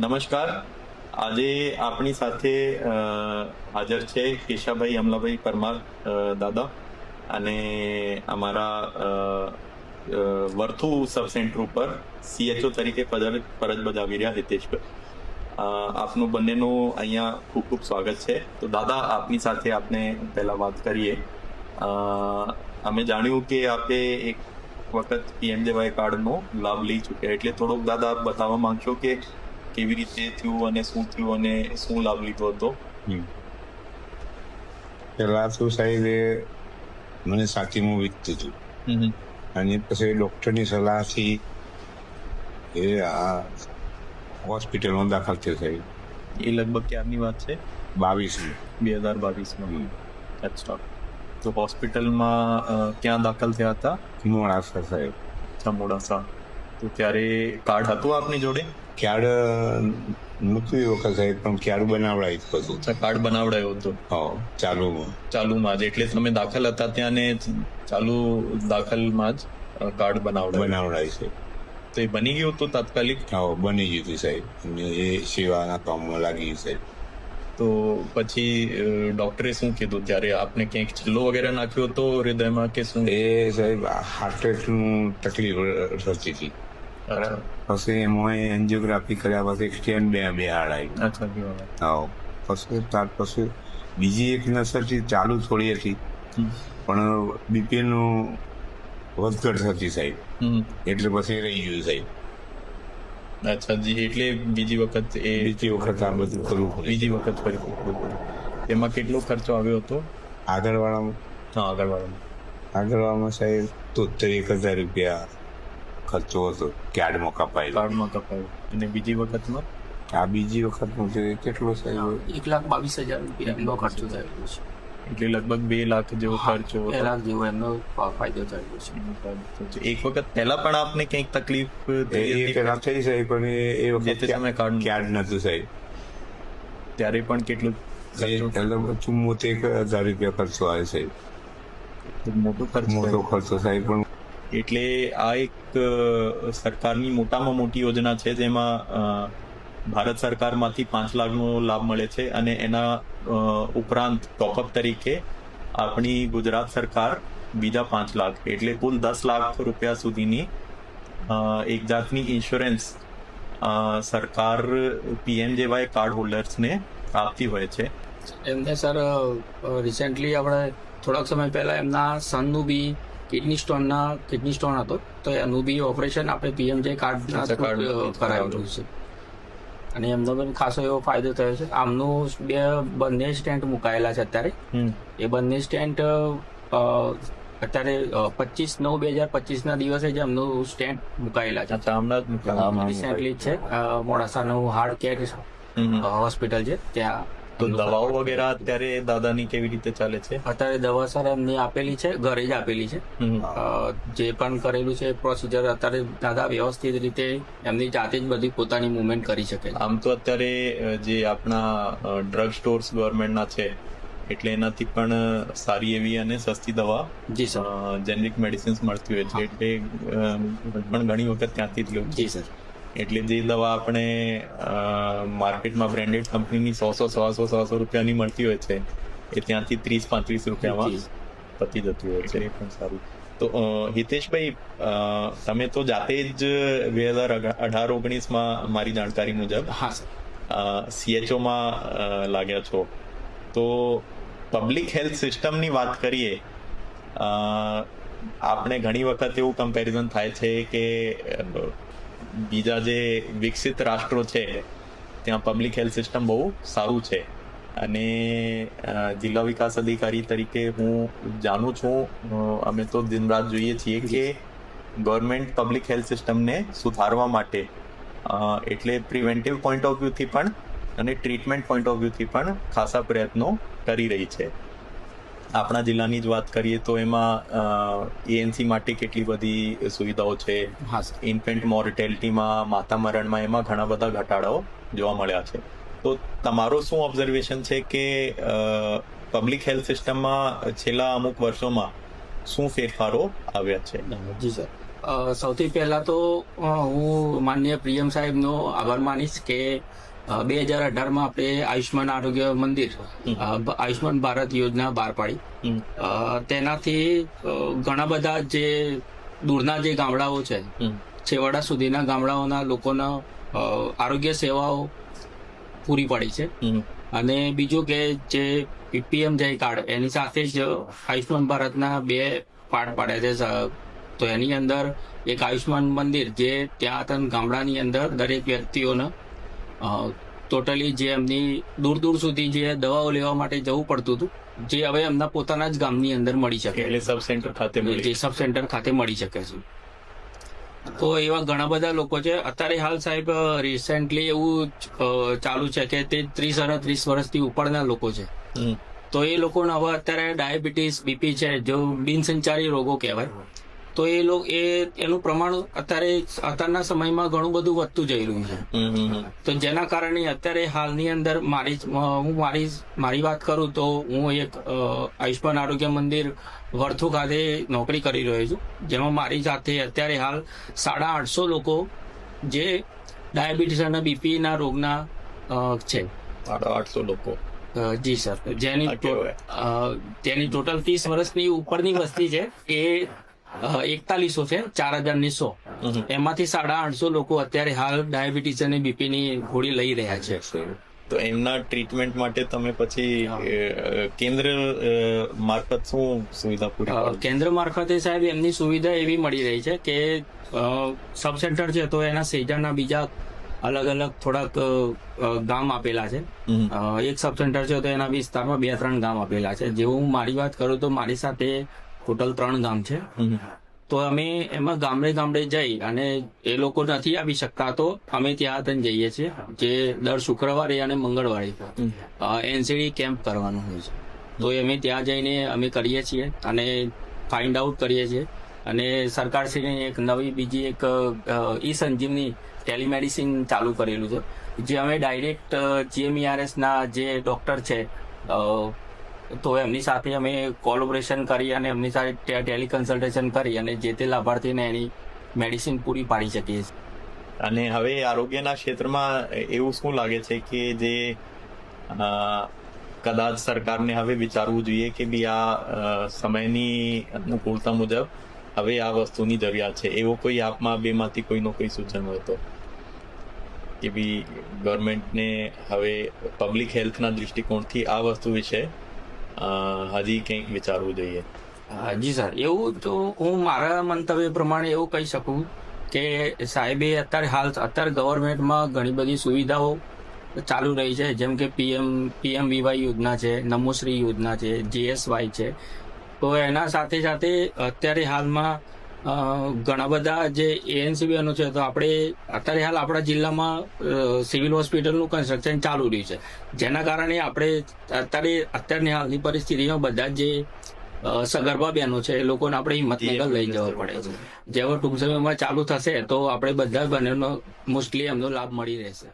નમસ્કાર. આજે આપણી સાથે હાજર છે કેશાભાઈ અમલાભાઈ પરમાર દાદા અને અમારા વર્થુ સબ સેન્ટર ઉપર સીએચઓ તરીકે ફરજ બજાવી રહ્યા હિતેશભાઈ આપનું બંનેનું અહીંયા ખૂબ ખૂબ સ્વાગત છે. તો દાદા, આપની સાથે આપણે પહેલા વાત કરીએ. અમે જાણ્યું કે આપે એક વખત પીએમજેવાય કાર્ડનો લાભ લઈ ચૂક્યા. એટલે થોડોક દાદા આપ બતાવવા માંગશો કે કેવી રીતે થયું અને શું થયું અને શું લાભ લીધો હતો? પેલા તો સાહેબ એ મને છાતીમાં વીકતું હતું અને પછી ડોક્ટરની સલાહથી એ આ હોસ્પિટલમાં દાખલ થયો સાહેબ. એ લગભગ ક્યારની વાત છે? બાવીસમી. બે હજાર બાવીસમાં. અચ્છા. તો હોસ્પિટલમાં ક્યાં દાખલ થયા હતા? મોડાસા સાહેબ. અચ્છા મોડાસા. તો ત્યારે કાર્ડ હતું આપની જોડે? ક્યાડ નહોતું એ વખત સાહેબ પણ ક્યાડ બનાવડાય બધું? કાર્ડ બનાવડાયો હતો. હા ચાલુમાં ચાલુમાં જ. એટલે તમે દાખલ હતા ત્યાં ને ચાલુ દાખલમાં જ કાર્ડ બનાવડાવ્યું બનાવડાય છે. તો એ બની ગયું હતું તાત્કાલિક? હા બની ગયું હતું સાહેબ. અને એ સેવાના કામમાં લાગી ગયું સાહેબ. તો પછી ડોક્ટરે શું કીધું? ત્યારે આપને ક્યાંક છલ્લો વગેરે નાખ્યો હતો હૃદયમાં કે શું? એ સાહેબ હાર્ટ એટેકનું તકલીફ થતી હતી. અચ્છા. પછી એમાં એન્જિયોગ્રાફી કર્યા પછી સ્ટેન્ડ બે બે બરાબર. હા પછી ત્યાર પછી બીજી એક નસરથી ચાલુ થોડી હતી. પણ બીપીનું વધઘટ થતી સાહેબ એટલે પછી રહી ગયું સાહેબ અચ્છા જી એટલે બીજી વખત એ બીજી વખત આ બધું કરવું બીજી વખત ફરી કરવું એમાં કેટલો ખર્ચો આવ્યો હતો? આગળવાળામાં? હા આગળવાળામાં. આગળવાળામાં સાહેબ તોતેર એક હજાર રૂપિયા. ખર્ચો હતો કાર્ડમાં કપાયેલો. કાર્ડમાં કપાયો અને બીજી વખતમાં? આ બીજી વખતનું છે કેટલો થયો એક લાખ બાવીસ હજાર રૂપિયા ખર્ચો થયેલો છે. એટલે લગભગ બે લાખ જેવો ખર્ચો બે લાખ જેવો એમનો ફાયદો થયેલો છે. એક વખત પહેલા પણ આપને કંઈક તકલીફ એ થઈ છે પણ એ વખતે તમે કાર્ડ કાર્ડ નતું સાહેબ. ત્યારે પણ કેટલું પહેલાં ચુમ્મોતેર હજાર રૂપિયા ખર્ચો આવે સાહેબ. મોટો ખર્ચ મોટો ખર્ચો સાહેબ પણ એટલે આ એક સરકારની મોટામાં મોટી યોજના છે જેમાં ભારત સરકારમાંથી પાંચ લાખનો લાભ મળે છે અને એના ઉપરાંત ટોપઅપ તરીકે આપણી ગુજરાત સરકાર બીજા પાંચ લાખ, એટલે કુલ દસ લાખ રૂપિયા સુધીની એક જાતની ઇન્સ્યોરન્સ સરકાર પીએમજેવાય કાર્ડ હોલ્ડર્સને આપતી હોય છે. એમને, સર રિસેન્ટલી આપણે થોડાક સમય પહેલા એમના સનનું બી કિડની સ્ટોનના કિડની સ્ટોન હતો તો એનું બી ઓપરેશન આપણે પીએમજે કાર્ડ કરાવેલું છે. અને એમનો પણ ખાસો એવો ફાયદો થયો છે. આમનું બે બંને સ્ટેન્ટ મુકાયેલા છે અત્યારે. એ બંને સ્ટેન્ટ અત્યારે પચીસ નવ બે હજાર પચીસના દિવસે જ એમનું સ્ટેન્ટ મુકાયેલા છે. હમણાં જ રિસેન્ટલી છે. મોડાસાનું હાર્ડ કેર. હોસ્પિટલ છે. ત્યાં તો દવાઓ વગેરે અત્યારે દાદાની કેવી રીતે ચાલે છે? અત્યારે દવા સર એમને આપેલી છે ઘરે જ આપેલી છે. જે પણ કરેલું છે પ્રોસિજર અત્યારે દાદા વ્યવસ્થિત રીતે એમની જાતે જ બધી પોતાની મુવમેન્ટ કરી શકે આમ તો અત્યારે જે આપણા ડ્રગ સ્ટોર્સ ગવર્મેન્ટના છે એટલે એનાથી પણ સારી એવી અને સસ્તી દવા જી સર. જેનરિક મેડિસિન્સ મળતી હોય છે. એટલે પણ ઘણી વખત ત્યાંથી જ લઉં જી સર. એટલે જે દવા આપણે માર્કેટમાં બ્રાન્ડેડ કંપનીની સો સો સવાસો સવાસો રૂપિયાની મળતી હોય છે એ ત્યાંથી ત્રીસ પાંત્રીસ રૂપિયામાં પતી જતી હોય છે. એ પણ સારું. તો હિતેશભાઈ તમે તો જાતે જ બે હજાર અઢાર ઓગણીસમાં મારી જાણકારી મુજબ હા સીએચઓમાં લાગ્યા છો. તો પબ્લિક હેલ્થ સિસ્ટમની વાત કરીએ આપણે ઘણી વખત એવું કમ્પેરિઝન થાય છે કે બીજા જે વિકસિત રાષ્ટ્રો છે ત્યાં પબ્લિક હેલ્થ સિસ્ટમ બહુ સારું છે. અને જિલ્લા વિકાસ અધિકારી તરીકે હું જાણું છું અમે તો દિન રાત જોઈએ છીએ કે ગવર્મેન્ટ પબ્લિક હેલ્થ સિસ્ટમને સુધારવા માટે એટલે પ્રિવેન્ટિવ પોઈન્ટ ઓફ વ્યૂથી પણ અને ટ્રીટમેન્ટ પોઈન્ટ ઓફ વ્યૂથી પણ ખાસા પ્રયત્નો કરી રહી છે. આપણા જિલ્લાની જ વાત કરીએ તો એમાં એએનસી માટે કેટલી બધી સુવિધાઓ છે? ઇન્ફેન્ટ મોર્ટેલિટીમાં માતા મરણમાં એમાં ઘણા બધા ઘટાડાઓ જોવા મળ્યા છે. તો તમારો શું ઓબ્ઝર્વેશન છે કે પબ્લિક હેલ્થ સિસ્ટમમાં છેલ્લા અમુક વર્ષોમાં શું ફેરફારો આવ્યા છે? જી સર. સૌથી પહેલા તો હું માન્ય પ્રિયમ સાહેબનો આભાર માનીશ કે બે હજાર અઢારમાં આપણે આયુષ્માન આરોગ્ય મંદિર આયુષ્માન ભારત યોજના બહાર પાડી. તેનાથી ઘણા બધા જે દૂરના જે ગામડાઓ છે છેવાડા સુધીના ગામડાઓના લોકોના આરોગ્ય સેવાઓ પૂરી પાડી છે. અને બીજું કે જે પીએમ જય કાર્ડ એની સાથે જ આયુષ્માન ભારતના બે પાર્ટ પાડ્યા છે તો એની અંદર એક આયુષ્માન મંદિર જે ત્યાં ગામડાની અંદર દરેક વ્યક્તિઓને ટોટલી જે એમની દૂર દૂર સુધી જે દવાઓ લેવા માટે જવું પડતું હતું જે હવે એમના પોતાના જ ગામની અંદર મળી શકે. એટલે સબ સેન્ટર ખાતે જે સબ સેન્ટર ખાતે મળી શકે છે. તો એવા ઘણા બધા લોકો છે. અત્યારે હાલ સાહેબ રિસેન્ટલી એવું ચાલુ છે કે તે ત્રીસ અને ત્રીસ વર્ષથી ઉપરના લોકો છે. તો એ લોકોને હવે અત્યારે ડાયાબિટીસ બીપી છે જો બિનસંચારી રોગો કહેવાય. તો એ લોકો એ એનું પ્રમાણ અત્યારે અત્યારના સમયમાં ઘણું બધું વધતું જઈ રહ્યું છે. તો જેના કારણે અત્યારે હાલની અંદર મારી હું મારી મારી વાત કરું તો હું એક આયુષ્માન આરોગ્ય મંદિર વર્થુ ખાતે નોકરી કરી રહ્યો છું. જેમાં મારી સાથે અત્યારે હાલ સાડા આઠસો લોકો જે ડાયાબિટીસ અને બીપીના રોગના છે. સાડા આઠસો લોકો. જી સર. જેની તેની ટોટલ ત્રીસ વર્ષની ઉપરની વસ્તી છે. એ એકતાલીસો છે ચાર હજાર નીસો. એમાંથી સાડા આઠસો લોકો અત્યારે હાલ ડાયાબિટીસ અને બીપીની ગોળી લઈ રહ્યા છે. તો એમના ટ્રીટમેન્ટ માટે તમે પછી કેન્દ્ર મારફત શું સુવિધા પૂરી કેન્દ્ર મારફતે સાહેબ એમની સુવિધા એવી મળી રહી છે કે સબ સેન્ટર છે તો એના સેજાના બીજા અલગ અલગ થોડાક ગામ આપેલા છે. એક સબ સેન્ટર છે તો એના વિસ્તારમાં બે ત્રણ ગામ આપેલા છે. જેવું હું મારી વાત કરું તો મારી સાથે ટોટલ ત્રણ ગામ છે. તો અમે એમાં ગામડે ગામડે જઈ અને એ લોકો નથી આવી શકતા તો અમે ત્યાં તને જઈએ છીએ જે દર શુક્રવારે અને મંગળવારે. એનસીડી કેમ્પ કરવાનું હોય છે. તો અમે ત્યાં જઈને અમે કરીએ છીએ અને ફાઇન્ડ આઉટ કરીએ છીએ. અને સરકારશ્રીની એક નવી બીજી એક ઈ સંજીવની ટેલિમેડિસિન ચાલુ કરેલું છે. જે અમે ડાયરેક્ટ જીએમઈઆરએસના જે ડોક્ટર છે તો એમની સાથે અમે કોલોબરેશન કરી અને એમની સાથે ટેલી કન્સલ્ટેશન કરી અને જે તે લાભાર્થીને એની મેડિસિન પૂરી પાડી શકીએ છીએ. અને હવે આરોગ્યના ક્ષેત્રમાં એવું શું લાગે છે કે જે કદાચ સરકારને હવે વિચારવું જોઈએ કે બી આ સમયની અનુકૂળતા મુજબ હવે આ વસ્તુની જરૂરિયાત છે. એવો કોઈ આપમાં બેમાંથી કોઈનો કોઈ સૂચન હોય તો? કે બી ગવર્મેન્ટને હવે પબ્લિક હેલ્થના દૃષ્ટિકોણથી આ વસ્તુ વિશે હજી કંઈક વિચારવું જોઈએ. જી સર, એવું તો હું મારા મંતવ્ય પ્રમાણે એવું કહી શકું કે સાહેબે અત્યારે હાલ અત્યારે ગવર્મેન્ટમાં ઘણી બધી સુવિધાઓ ચાલુ રહી છે. જેમ કે પીએમ પીએમ વીવાય યોજના છે નમોશ્રી યોજના છે જીએસવાય છે. તો એના સાથે સાથે અત્યારે હાલમાં ઘણા બધા જે એએનસી છે, તો આપણે અત્યારે હાલ આપણા જિલ્લામાં સિવિલ હોસ્પિટલનું કન્સ્ટ્રક્શન ચાલુ રહ્યું છે. જેના કારણે આપણે અત્યારે, અત્યારની હાલની પરિસ્થિતિમાં બધા જે સગર્ભા બહેનો છે, એ લોકોને આપણે હિંમતનગર લઈ જવા પડે છે. જેવો ટૂંક સમયમાં ચાલુ થશે, તો આપણે બધા બહેનોનો મોસ્ટલી એમનો લાભ મળી રહેશે.